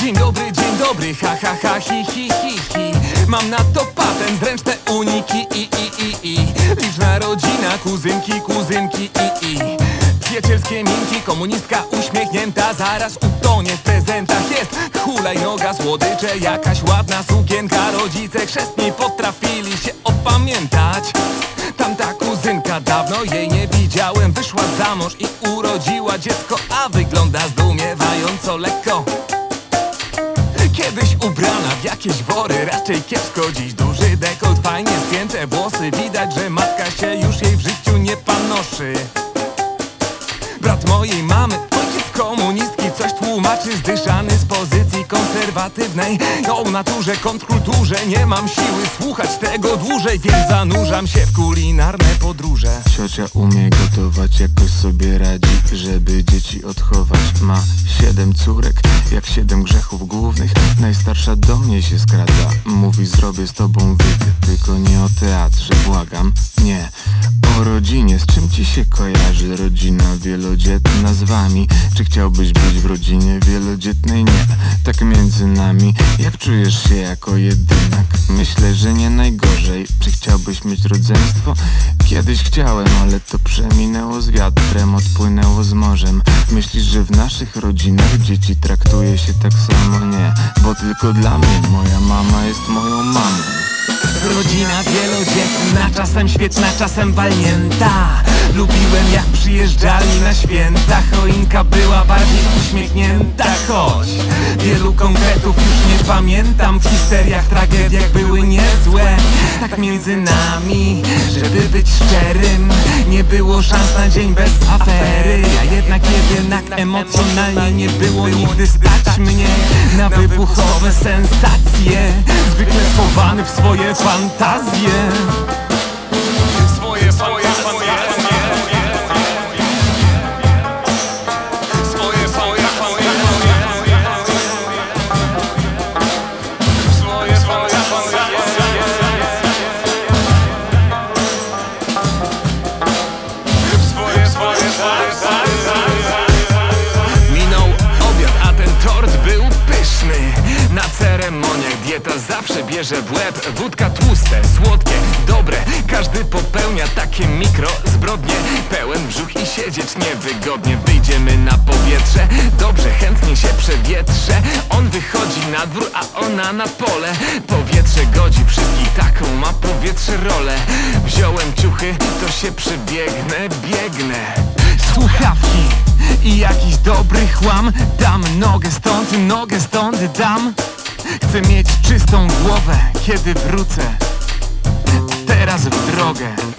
Dzień dobry, dzień dobry, ha ha ha, hi hi hi hi. Mam na to patent, zręczne uniki i i i i. Liczna rodzina, kuzynki, kuzynki i i. Przyjacielskie minki, komunistka uśmiechnięta Zaraz utonie w prezentach. Jest Hulajnoga, słodycze, jakaś ładna sukienka. Rodzice chrzestni potrafili się opamiętać. Tamta kuzynka, dawno jej nie widziałem. Wyszła za mąż i urodziła dziecko A wygląda zdumiewająco lekko jakieś wory, raczej kiepsko. Dziś duży dekolt, fajnie spięte włosy. Widać, że matka się już jej w życiu nie panoszy. Brat mojej mamy, ojciec komunistki Coś tłumaczy. Zdyszany z pozycji konserwatywnej. O naturze, kontrkulturze nie mam siły słuchać tego dłużej Więc zanurzam się w kulinarne podróże Ciocia umie gotować, jakoś sobie radzi, żeby dzieci odchować. Ma siedem córek, jak siedem grzechów głównych. Najstarsza do mnie się skrada, mówi zrobię z tobą wywiad Tylko nie o teatrze, błagam, nie O rodzinie, z czym ci się kojarzy rodzina wielodzietna z wami? Czy chciałbyś być w rodzinie wielodzietnej? Nie, tak między nami. Jak czujesz się jako jedynak? Myślę, że nie najgorzej Czy chciałbyś mieć rodzeństwo? Kiedyś chciałem, ale to przeminęło z wiatrem Odpłynęło z morzem Myślisz, że w naszych rodzinach dzieci traktuje się tak samo? Nie, bo tylko dla mnie moja mama jest moją mamą Rodzina wielodzietna, czasem świetna, czasem walnięta. Lubiłem jak przyjeżdżali na święta. Choinka była bardziej uśmiechnięta Choć wielu konkretów już nie pamiętam. W histeriach, tragediach były niezłe. Tak między nami, żeby być szczerym Nie było szans na dzień bez afery. A jednak jednak emocjonalnie nie było nigdy stać mnie Na wybuchowe sensacje Zwykle schowany w swoje fantazje zawsze bierze w łeb Wódka tłuste, słodkie, dobre. Każdy popełnia takie mikro zbrodnie Pełen brzuch i siedzieć niewygodnie. Wyjdziemy na powietrze, dobrze, chętnie się przewietrze. On wychodzi na dwór, a ona na pole. Powietrze godzi wszystkich, taką ma powietrze rolę. Wziąłem ciuchy, to się przebiegnę, biegnę. Słuchawki i jakiś dobry chłam. Dam nogę stąd, nogę stąd dam Chcę mieć czystą głowę, kiedy wrócę Teraz w drogę